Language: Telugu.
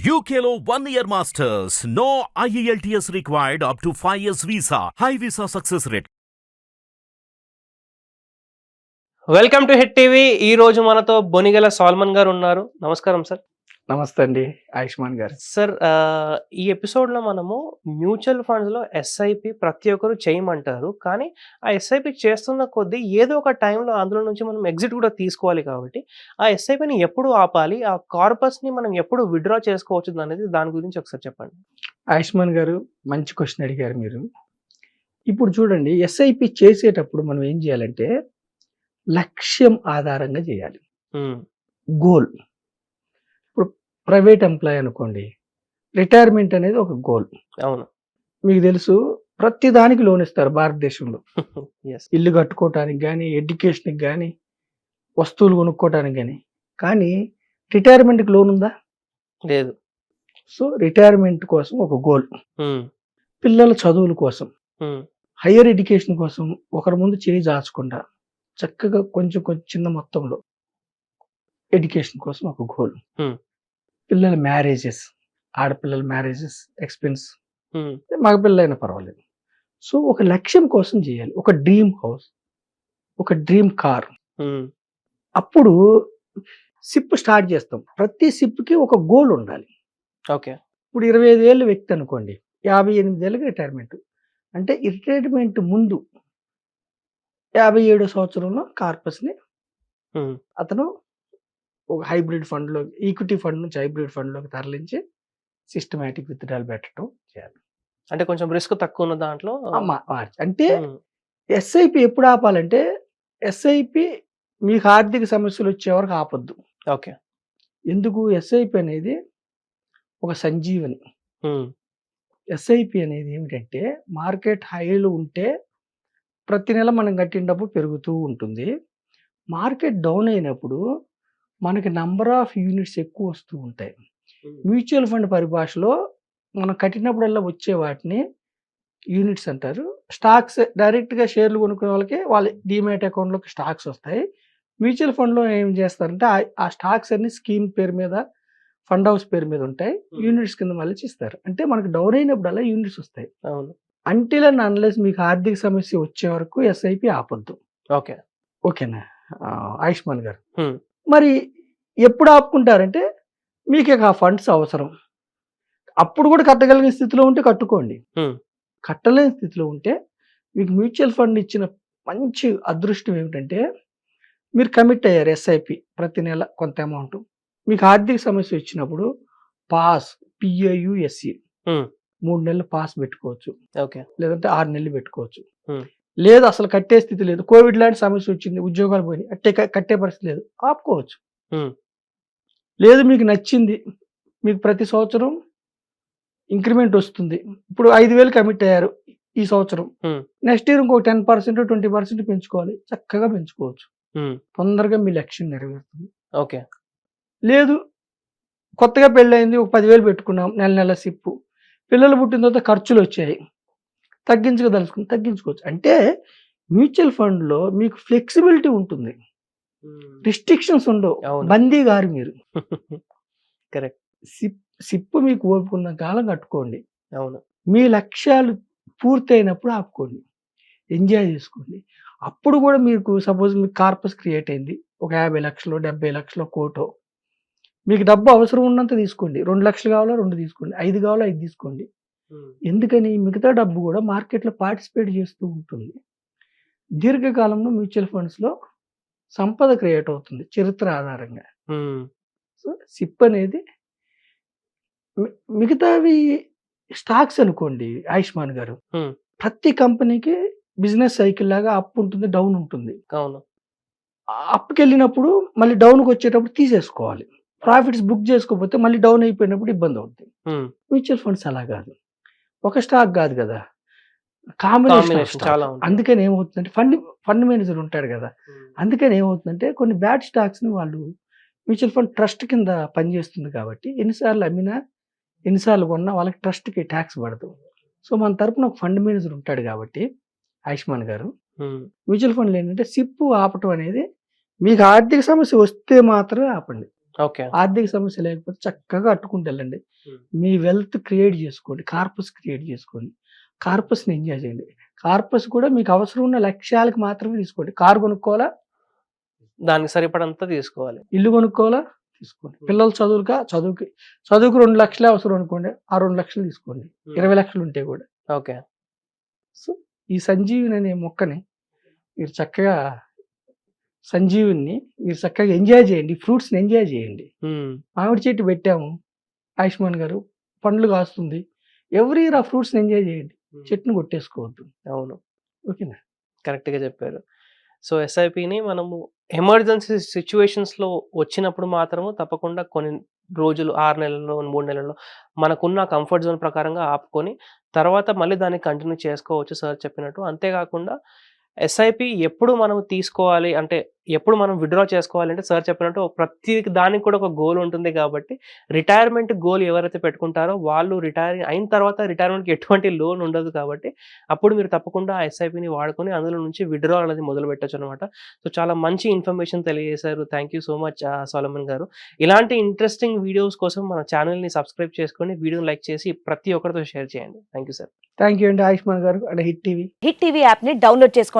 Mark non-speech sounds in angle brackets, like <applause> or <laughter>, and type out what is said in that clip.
యూకేలో one year masters no IELTS required up to five years visa high visa success rate welcome to Hit TV ఈ రోజు మనతో బొనిగల సాల్మన్ గారు ఉన్నారు నమస్కారం సార్ నమస్తే అండి ఆయుష్మాన్ గారు. సార్ ఈ ఎపిసోడ్లో మనము మ్యూచువల్ ఫండ్స్లో ఎస్ఐపి ప్రతి ఒక్కరు చేయమంటారు. కానీ ఆ ఎస్ఐపి చేస్తున్న కొద్దీ ఏదో ఒక టైంలో అందులో నుంచి మనం ఎగ్జిట్ కూడా తీసుకోవాలి కాబట్టి ఆ ఎస్ఐపిని ఎప్పుడు ఆపాలి? ఆ కార్పస్ని మనం ఎప్పుడు విత్డ్రా చేసుకోవచ్చు అనేది దాని గురించి ఒకసారి చెప్పండి. ఆయుష్మాన్ గారు మంచి క్వశ్చన్ అడిగారు మీరు. ఇప్పుడు చూడండి ఎస్ఐపి చేసేటప్పుడు మనం ఏం చేయాలంటే లక్ష్యం ఆధారంగా చేయాలి. గోల్. ప్రైవేట్ ఎంప్లాయ్ అనుకోండి రిటైర్మెంట్ అనేది ఒక గోల్. అవును. మీకు తెలుసు ప్రతి దానికి లోన్ ఇస్తారు భారతదేశంలో. <laughs> ఇల్లు కట్టుకోవటానికి కానీ ఎడ్యుకేషన్కి కానీ వస్తువులు కొనుక్కోవటానికి కానీ కానీ రిటైర్మెంట్కి లోన్ ఉందా? లేదు. సో రిటైర్మెంట్ కోసం ఒక గోల్. పిల్లల చదువుల కోసం. హయ్యర్ ఎడ్యుకేషన్ కోసం ఒకరి ముందు చేయి దాచకుండా చక్కగా కొంచెం కొంచెం చిన్న మొత్తంలో. ఎడ్యుకేషన్ కోసం ఒక గోల్. పిల్లల మ్యారేజెస్ ఆడపిల్లల మ్యారేజెస్ ఎక్స్పెన్స్ ఉమ్, మగపిల్లలైనా పర్వాలేదు. సో ఒక లక్ష్యం కోసం చేయాలి. ఒక డ్రీమ్ హౌస్ ఒక డ్రీమ్ కార్ అప్పుడు సిప్ స్టార్ట్ చేస్తాం. ప్రతి సిప్కి ఒక గోల్ ఉండాలి. ఓకే. ఇప్పుడు ఇరవై ఐదు ఏళ్ళ వ్యక్తి అనుకోండి. యాభై ఎనిమిది ఏళ్ళకి రిటైర్మెంట్ అంటే రిటైర్మెంట్ ముందు యాభై ఏడో సంవత్సరంలో కార్పస్ని అతను ఒక హైబ్రిడ్ ఫండ్లో ఈక్విటీ ఫండ్ నుంచి హైబ్రిడ్ ఫండ్లోకి తరలించి సిస్టమేటిక్ విత్డ్రాల్ పెట్టడం చేయాలి. అంటే కొంచెం రిస్క్ తక్కువ ఉన్న దాంట్లో అంటే ఎస్ఐపి ఎప్పుడు ఆపాలంటే ఎస్ఐపి మీకు ఆర్థిక సమస్యలు వచ్చే వరకు ఆపొద్దు. ఓకే. ఎందుకు? ఎస్ఐపి అనేది ఒక సంజీవని. ఎస్ఐపి అనేది ఏమిటంటే మార్కెట్ హైలు ఉంటే ప్రతి నెల మనం కట్టిన డబ్బు పెరుగుతూ ఉంటుంది. మార్కెట్ డౌన్ అయినప్పుడు మనకి నంబర్ ఆఫ్ యూనిట్స్ ఎక్కువ వస్తూ ఉంటాయి. మ్యూచువల్ ఫండ్ పరిభాషలో మనం కట్టినప్పుడల్లా వచ్చే వాటిని యూనిట్స్ అంటారు. స్టాక్స్ డైరెక్ట్గా షేర్లు కొనుక్కునే వాళ్ళకి వాళ్ళ డిమాట్ అకౌంట్లోకి స్టాక్స్ వస్తాయి. మ్యూచువల్ ఫండ్లో ఏం చేస్తారంటే ఆ- స్టాక్స్ అన్ని స్కీమ్ పేరు మీద ఫండ్ హౌస్ పేరు మీద ఉంటాయి. యూనిట్స్ కింద మళ్ళీ ఇస్తారు అంటే మనకు డౌన్ అయినప్పుడల్లా యూనిట్స్ వస్తాయి. అవును. అంటిల్ అండ్ అన్లెస్ మీకు ఆర్థిక సమస్య వచ్చే వరకు ఎస్ఐపి ఆపొద్దు. ఓకే. ఓకేనా? ఆయుష్మాన్ గారు. మరి ఎప్పుడు ఆపుకుంటారంటే మీకు ఇక ఆ ఫండ్స్ అవసరం. అప్పుడు కూడా కట్టగలిగిన స్థితిలో ఉంటే కట్టుకోండి. కట్టలేని స్థితిలో ఉంటే మీకు మ్యూచువల్ ఫండ్ ఇచ్చిన మంచి అదృష్టం ఏమిటంటే మీరు కమిట్ అయ్యారు ఎస్ఐపి ప్రతి నెల కొంత అమౌంట్. మీకు ఆర్థిక సమస్య వచ్చినప్పుడు పాస్ పిఏయుఎస్సి Hmm. మూడు నెలలు పాస్ పెట్టుకోవచ్చు. ఓకే. లేదంటే ఆరు నెలలు పెట్టుకోవచ్చు. లేదు అసలు కట్టే స్థితి లేదు. కోవిడ్ లాంటి సమస్య వచ్చింది ఉద్యోగాలు పోయినాయి. అట్టే కట్టే పరిస్థితి లేదు. ఆపుకోవచ్చు. లేదు మీకు నచ్చింది మీకు ప్రతి సంవత్సరం ఇంక్రిమెంట్ వస్తుంది. ఇప్పుడు ఐదు వేలు కమిట్ అయ్యారు ఈ సంవత్సరం. నెక్స్ట్ ఇయర్ ఇంకో టెన్ పర్సెంట్ ట్వంటీ పర్సెంట్ పెంచుకోవాలి. చక్కగా పెంచుకోవచ్చు. తొందరగా మీ లక్ష్యం నెరవేరుతుంది. ఓకే. లేదు కొత్తగా పెళ్ళయింది ఒక పదివేలు పెట్టుకున్నాం నెల నెల సిప్పు. పిల్లలు పుట్టిన తర్వాత ఖర్చులు వచ్చాయి. తగ్గించుకోదలుచుకుని తగ్గించుకోవచ్చు. అంటే మ్యూచువల్ ఫండ్లో మీకు ఫ్లెక్సిబిలిటీ ఉంటుంది. రిస్ట్రిక్షన్స్ ఉండవు. బందీ గారు మీరు. <laughs> కరెక్ట్. సిప్ సిప్పు మీకు ఓపుకున్న కాలం కట్టుకోండి. అవును. మీ లక్ష్యాలు పూర్తయినప్పుడు ఆపుకోండి. ఎంజాయ్ చేసుకోండి. అప్పుడు కూడా మీకు సపోజ్ మీకు కార్పస్ క్రియేట్ అయింది. ఒక యాభై లక్షలు డెబ్బై లక్షలు కోటో. మీకు డబ్బు అవసరం ఉన్నంత తీసుకోండి. రెండు లక్షలు కావాలా రెండు తీసుకోండి. ఐదు కావాలా ఐదు తీసుకోండి. ఎందుకని మిగతా డబ్బు కూడా మార్కెట్లో పార్టిసిపేట్ చేస్తూ ఉంటుంది. దీర్ఘకాలంలో మ్యూచువల్ ఫండ్స్లో సంపద క్రియేట్ అవుతుంది చరిత్ర ఆధారంగా. సో సిప్ అనేది మిగతావి స్టాక్స్ అనుకోండి ఆయుష్మాన్ గారు. ప్రతి కంపెనీకి బిజినెస్ సైకిల్ లాగా అప్ ఉంటుంది డౌన్ ఉంటుంది. అవును. అప్కి వెళ్ళినప్పుడు మళ్ళీ డౌన్కి వచ్చేటప్పుడు తీసేసుకోవాలి. ప్రాఫిట్స్ బుక్ చేసుకోకపోతే మళ్ళీ డౌన్ అయిపోయినప్పుడు ఇబ్బంది అవుతుంది మ్యూచువల్ ఫండ్స్ అలా కాదు. ఒక స్టాక్ కాదు కదా. కాంబినేషన్ చాలా. అందుకని ఏమవుతుందంటే ఫండ్ ఫండ్ మేనేజర్ ఉంటాడు కదా. అందుకని ఏమవుతుందంటే కొన్ని బ్యాడ్ స్టాక్స్ని వాళ్ళు మ్యూచువల్ ఫండ్ ట్రస్ట్ కింద పనిచేస్తుంది కాబట్టి ఎన్నిసార్లు అమ్మినా ఎన్నిసార్లు కొన్నా వాళ్ళకి ట్రస్ట్కి ట్యాక్స్ పడదు. సో మన తరపున ఒక ఫండ్ మేనేజర్ ఉంటాడు కాబట్టి ఆయుష్మాన్ గారు. మ్యూచువల్ ఫండ్లు ఏంటంటే సిప్పు ఆపటం అనేది మీకు ఆర్థిక సమస్య వస్తే మాత్రమే ఆపండి. ఆర్థిక సమస్య లేకపోతే చక్కగా అట్టుకుంటూ వెళ్ళండి. మీ వెల్త్ క్రియేట్ చేసుకోండి. కార్పస్ క్రియేట్ చేసుకోండి. కార్పస్ని ఎంజాయ్ చేయండి. కార్పస్ కూడా మీకు అవసరం ఉన్న లక్ష్యాలకు మాత్రమే తీసుకోండి. కారు కొనుక్కోవాలా? దానికి సరిపడంతా తీసుకోవాలి. ఇల్లు కొనుక్కోవాలా? తీసుకోండి. పిల్లల చదువులుగా చదువుకి చదువుకు రెండు లక్షలే అవసరం అనుకోండి. ఆ రెండు లక్షలు తీసుకోండి. ఇరవై లక్షలు ఉంటే కూడా. ఓకే. సో ఈ సంజీవిని అనే మొక్కని మీరు చక్కగా సంజీవిని మీరు చక్కగా ఎంజాయ్ చేయండి ఫ్రూట్స్ని ఎంజాయ్ చేయండి. మామిడి చెట్టు పెట్టాము ఆయుష్మాన్ గారు పండ్లు కాస్తుంది. ఎవరి ఇయర్ ఆ ఫ్రూట్స్ని ఎంజాయ్ చేయండి. చెట్టును కొట్టేసుకోవద్దు. అవును. ఓకేనా? కరెక్ట్గా చెప్పారు. సో ఎస్ఐపిని మనము ఎమర్జెన్సీ సిచ్యువేషన్స్లో వచ్చినప్పుడు మాత్రము తప్పకుండా కొన్ని రోజులు ఆరు నెలల్లో మూడు నెలల్లో మనకున్న కంఫర్ట్ జోన్ ప్రకారంగా ఆపుకొని తర్వాత మళ్ళీ దాన్ని కంటిన్యూ చేసుకోవచ్చు సార్ చెప్పినట్టు. అంతేకాకుండా ఎస్ఐపి ఎప్పుడు మనం తీసుకోవాలి అంటే ఎప్పుడు మనం విడ్రా చేసుకోవాలి అంటే సార్ చెప్పినట్టు ప్రతి దానికి కూడా ఒక గోల్ ఉంటుంది కాబట్టి రిటైర్మెంట్ గోల్ ఎవరైతే పెట్టుకుంటారో వాళ్ళు రిటైర్ అయిన తర్వాత రిటైర్మెంట్కి ఎటువంటి లోన్ ఉండదు కాబట్టి అప్పుడు మీరు తప్పకుండా ఆ ఎస్ఐపిని వాడుకొని అందులో నుంచి విడ్రా అనేది మొదలు పెట్టచ్చు అనమాట సో చాలా మంచి ఇన్ఫర్మేషన్ తెలియజేశారు. Thank you so much Solomon గారు. ఇలాంటి ఇంట్రెస్టింగ్ వీడియోస్ కోసం మన ఛానల్ని సబ్స్క్రైబ్ చేసుకొని వీడియోని లైక్ చేసి ప్రతి ఒక్కరితో షేర్ చేయండి. Thank you sir thank you అండి ఆయుష్మాన్ గారు. And Hit TV. Hit TV యాప్ని డౌన్లోడ్ చేసుకోండి.